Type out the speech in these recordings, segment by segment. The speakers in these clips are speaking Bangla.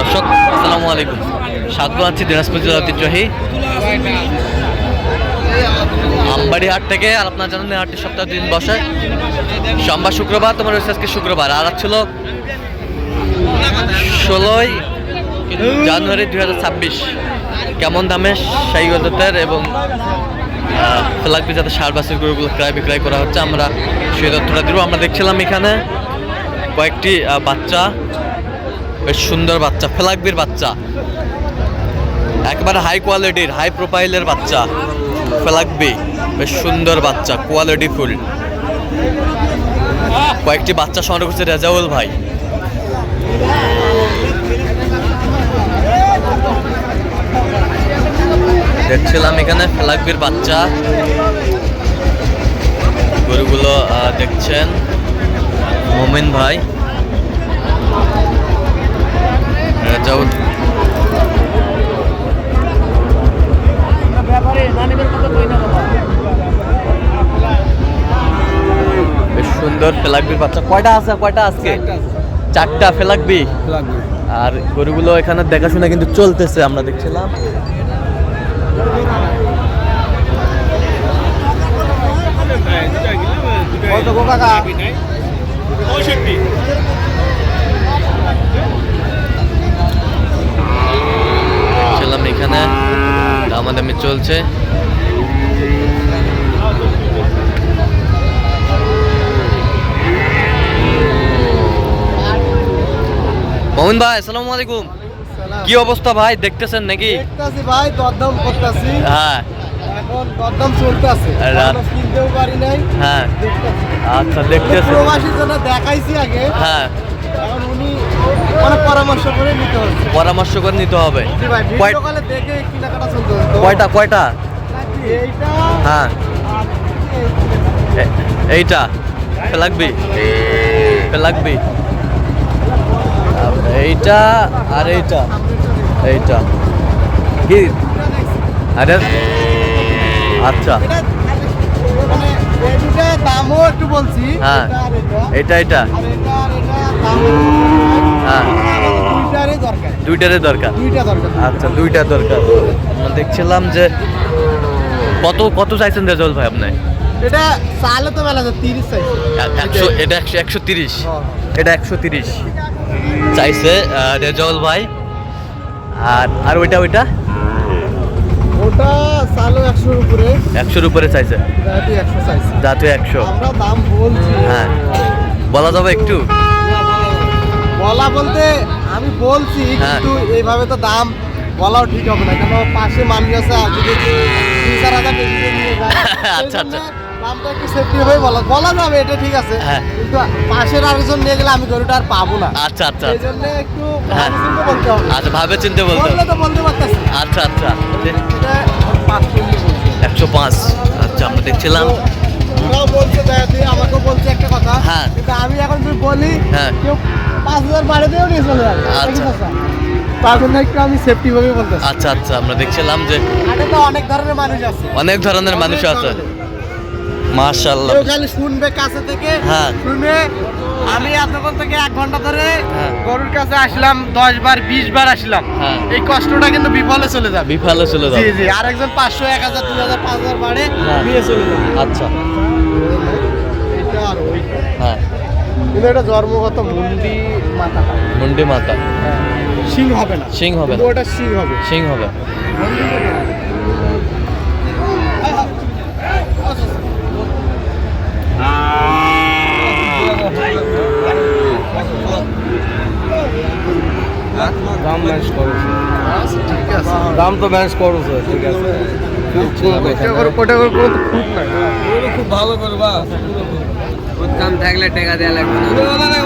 দর্শক, আসসালামু আলাইকুম। স্বাগত আছি, দিনাজপুর জেলা ঐতিহ্যবাহী। আমবাড়ি হাট থেকে আর আপনার জানেন হাটটি সপ্তাহ দিন বসে। সোমবার, শুক্রবার, তোমার রয়েছে আজকে শুক্রবার। আর ছিল ষোলোই জানুয়ারি দুই হাজার ছাব্বিশ। কেমন দামে সেই এবং ফ্লাগবি যাতে সার বাসের গরুগুলো ক্রয় বিক্রয় করা হচ্ছে, আমরা সেই তথ্যটা দিব। আমরা দেখছিলাম এখানে কয়েকটি বাচ্চা বেশ সুন্দর বাচ্চা ফ্লাগবির বাচ্চা। একেবারে হাই কোয়ালিটির হাই প্রোফাইলের বাচ্চা। ফ্লাগবি বেশ সুন্দর বাচ্চা কোয়ালিটি ফুল। কয়েকটি বাচ্চা সংগ্রহ করছে রেজাউল ভাই। দেখছিলাম এখানে ফ্লাগবির বাচ্চা। গরুগুলো দেখছেন। মোমিন ভাই। রেজাউল বেশ সুন্দর ফেলাকবির বাচ্চা। কয়টা আছে কয়টা আজকে? চারটা ফেলাকবি? আর গরুগুলো এখানে দেখাশোনা কিন্তু চলতেছে আমরা দেখছিলাম। দেখছিলাম এখানে দামাদামি চলছে। মোহন ভাই আসসালামু আলাইকুম। কি অবস্থা ভাই দেখতেছেন নাকি? দেখতাছি ভাই দরদাম করতাছি। হ্যাঁ। এখন দরদাম চলতেছে। আর রাত- এখনও কিনতেও পারি নাই। হ্যাঁ। আচ্ছা জন্য দেখাইছি আগে। হ্যাঁ। এখন উনি মানে পরামর্শ করে নিতে হচ্ছে পরামর্শ করে নিতে হবে। ভাই দেখে কেনাকাটা চলতে কয়টা কয়টা? হ্যাঁ। এইটা। লাগবি? লাগবি? এইটা আর এইটা। এইটা। কি? আরে। আচ্ছা। মানে দামও একটু বলছি। হ্যাঁ। এটা এটা। হ্যাঁ। দরকার। দুইটারে দরকার? দুইটা দরকার। আচ্ছা দুইটা দরকার। আমরা দেখছিলাম যে কত কত চাইছেন রেজল ভাই আপনি? এটা চালে তো মেলা যায় তিরিশ চাই একশো এটা একশো একশো তিরিশ। হ্যাঁ। এটা একশো তিরিশ। চাইছে ভাই। আর আর ওইটা ওইটা? ওটা চালও একশোর উপরে। একশোর উপরে চাইছে? জাতি একশো চাইছি। যাতে একশো। আমরা দাম বলছি। হ্যাঁ। বলা যাবে একটু? বলা বলতে আমি বলছি হ্যাঁ। কিন্তু এইভাবে তো দাম বলাও ঠিক হবে না। কেন পাশে মানুষ আছে আর যদি তিন চার হাজার নিয়ে যায়, আচ্ছা, আচ্ছা। দামটা একটু সেফটি হয়ে বলা বলা যাবে এটা ঠিক আছে। হ্যাঁ। কিন্তু পাশের আরেকজন নিয়ে গেলে আমি গরুটা আর পাবো না। আচ্ছা আচ্ছা। সেই জন্য একটু হ্যাঁ। ভাবে চিন্তে বলতে হবে। আচ্ছা ভাবে চিনতে বলতে বললে তো বলতে পারতেছি। আচ্ছা আচ্ছা। একশো পাঁচ। আচ্ছা আমরা দেখছিলাম। ওরাও বলছে দয়াতে আমাকেও বলছে একটা কথা। হ্যাঁ। কিন্তু আমি এখন যদি বলি হ্যাঁ। কেউ পাঁচ হাজার বাড়ি দিয়েও নিয়ে চলে যাবে। আচ্ছা। তার জন্য একটু আমি সেফটি ভাবে আচ্ছা আচ্ছা আমরা দেখছিলাম যে তো অনেক ধরনের মানুষ আছে। অনেক ধরনের মানুষ আছে। মাশাল্লাহ কেউ খালি শুনবে কাছে থেকে হ্যাঁ। শুনে আমি এতক্ষণ থেকে এক ঘণ্টা ধরে হ্যাঁ। গরুর কাছে আসলাম দশ বার বিশ বার আসলাম। হ্যাঁ। এই কষ্টটা কিন্তু বিফলে চলে যাবে। বিফালে চলে জি যাবে। জি আরেকজন পাঁচশো এক হাজার দুই হাজার পাঁচ হাজার বাড়ে হ্যাঁ। নিয়ে চলে যাবে। আচ্ছা। এটা হ্যাঁ। কিন্তু এটা জন্মগত মুন্ডি মাথা। মুন্ডি মাতা সিং হবে না। সিং হবে না। ওটা সিং হবে। সিং হবে দাম ম্যানেজ করছে ঠিক আছে দাম তো ম্যানেজ করছে ঠিক আছে। করে খুব ভালো করবা দাম থাকলে টাকা দেওয়া লাগবে না।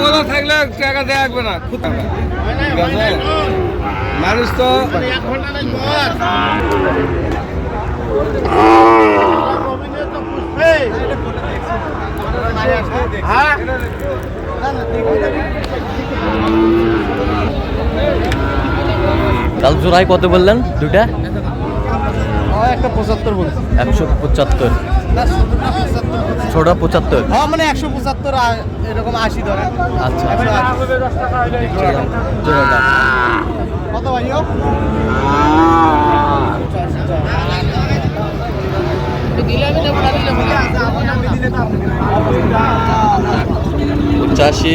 ওলা থাকলে টাকা দেওয়া লাগবে না খুব ঠিক আছে? মানুষ তো হ্যাঁ। কাল জোড়াই কত বললেন? দুটা একটা পঁচাত্তর বলছি। একশো পঁচাত্তর। ছোটা পঁচাত্তর? হ্যাঁ মানে একশো পঁচাত্তর এরকম আশি ধরেন আচ্ছা। কত ভাইও পঁচাশি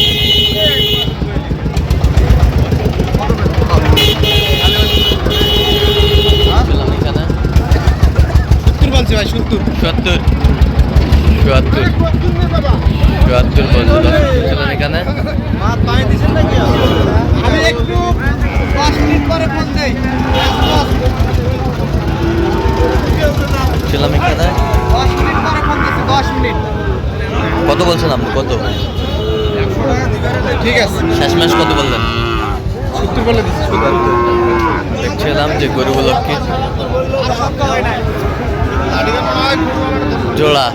আর ছিলাম এখানে সত্তর বলছে ভাই সত্তর চুয়াত্তর চুয়াত্তর চুয়াত্তর বলছে ছিলাম এখানে আমি একটু দশ মিনিট পরে ফোন দেই ছিলাম এখানে দশ মিনিট পরে ফোন দিচ্ছি দশ মিনিট কত বলছিলাম কত? ঠিক আছে। শেষ ম্যাচ কত বললেন? সত্তর বলে দেখছিলাম যে গরুগুলো কি জোড়া।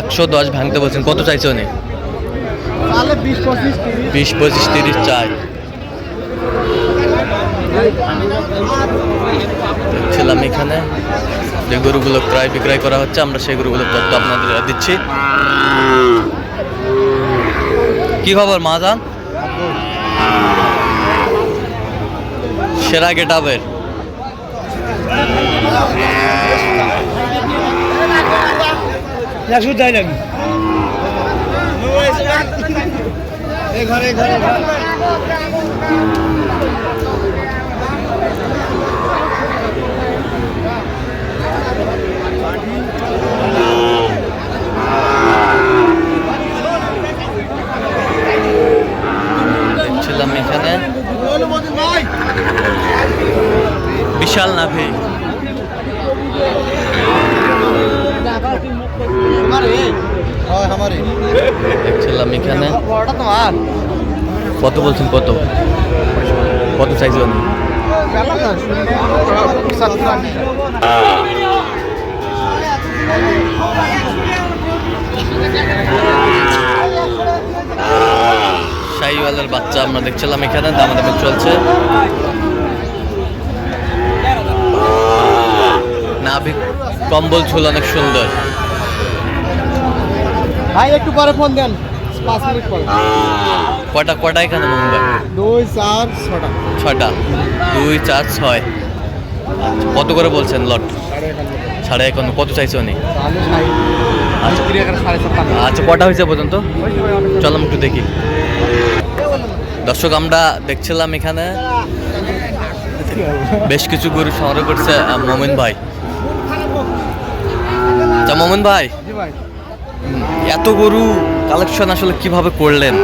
একশো দশ ভাঙতে বলছেন। কত চাইছে উনি? বিশ পঁচিশ তিরিশ চাই। দেখছিলাম এখানে। যে গরুগুলো ক্রয় বিক্রয় করা হচ্ছে, আমরা সেই গরুগুলোর তথ্য আপনাদের দিচ্ছি। কি খবর মাজান সেরা গেটাবের ঘরে ঘরে এই ঘরে। দেখছিলাম এখানে বিশাল নাভি হয় আমারই দেখছিলাম এখানে। কত বলছেন কত? কত চাইছে শাহিওয়ালের বাচ্চা আমরা দেখছিলাম এখানে, দামাদামি চলছে। নাভি কম্বল ঝুল অনেক সুন্দর। ভাই একটু পরে ফোন দেন। পাঁচ মিনিট পরে। কটা কটা এখানে মুম্বাই দুই চার ছটা। ছটা। দুই চার ছয়। আচ্ছা, কত করে বলছেন লট? সাড়ে এখন কত চাইছে উনি? আচ্ছা আচ্ছা কটা হয়েছে পর্যন্ত? চলাম একটু দেখি। দর্শক আমরা দেখছিলাম এখানে বেশ কিছু গরু সংগ্রহ করছে মোমিন ভাই। আচ্ছা মোমিন ভাই। ভাই। এত গরু কালেকশন আসলে কীভাবে করলেন?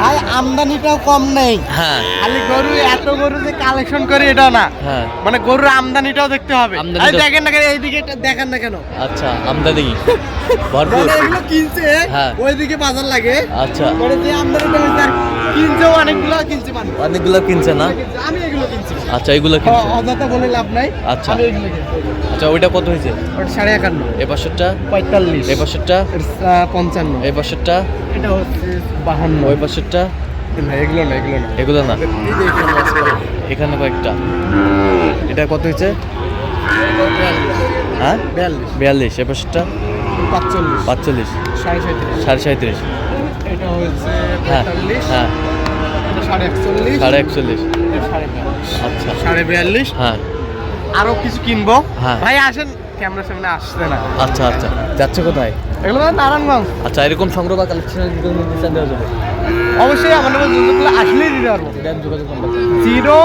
ভাই আমদানিটাও কম নেই। হ্যাঁ। খালি গরু এত গরু যে কালেকশন করে এটা না। হ্যাঁ। মানে গরুর আমদানিটাও দেখতে হবে। এই দেখেন না কেন এইদিকে দেখেন না কেন? আচ্ছা আমদানি। ভরপুর। মানে এগুলো কিনছে হ্যাঁ। ওইদিকে বাজার লাগে। আচ্ছা। মানে যে আমদানিটা হয়েছে কিনছেও অনেকগুলো কিনছে মানুষ। অনেকগুলো কিনছে না? আমি এগুলো আচ্ছা এগুলো কিনছে অযথা বলে লাভ নাই। আচ্ছা। আচ্ছা ওইটা কত হয়েছে? ওটা সাড়ে একান্ন। এ বছরটা? পঁয়তাল্লিশ। এ বছরটা? পঞ্চান্ন। এই বছরটা? এটা হচ্ছে বাহান্ন। ওই বছরটা? না এগুলো না এগুলো না। এগুলো না। এখানে কয়েকটা। এটা কত হয়েছে? হ্যাঁ? বিয়াল্লিশ। বিয়াল্লিশ। এ বছরটা? পাঁচচল্লিশ। পাঁচচল্লিশ। সাড়ে সাঁত্রিশ সাড়ে সাঁত্রিশ এটা হচ্ছে হ্যাঁ হ্যাঁ। সাড়ে একচল্লিশ। সাড়ে একচল্লিশ। আচ্ছা। সাড়ে বিয়াল্লিশ। হ্যাঁ। আরও কিছু কিনবো। হ্যাঁ। ভাই আসেন ক্যামেরার সামনে আসছে না। আচ্ছা আচ্ছা। যাচ্ছে কোথায়? এগুলো নারায়ণগঞ্জ। আচ্ছা এরকম সংগ্রহ বা নির্দেশন দেওয়া যাবে? অবশ্যই আমাদের যোগাযোগগুলো আসলেই দিতে পারব। যোগাযোগ zero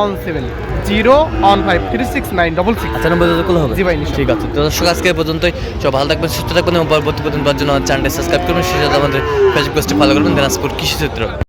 one seven zero one five three six nine double six. আচ্ছা নম্বর যোগাযোগ হবে? জি ভাই। ঠিক আছে। তো দর্শক আজকে পর্যন্তই। সব ভালো থাকবেন সুস্থ থাকবেন এবং পরবর্তী পর্যন্ত জন্য আমার চ্যানেলটি সাবস্ক্রাইব করবেন। সেই সাথে আমাদের ফেসবুক পেজটি ফলো করবেন। দিনাজপুর কৃষি চিত্র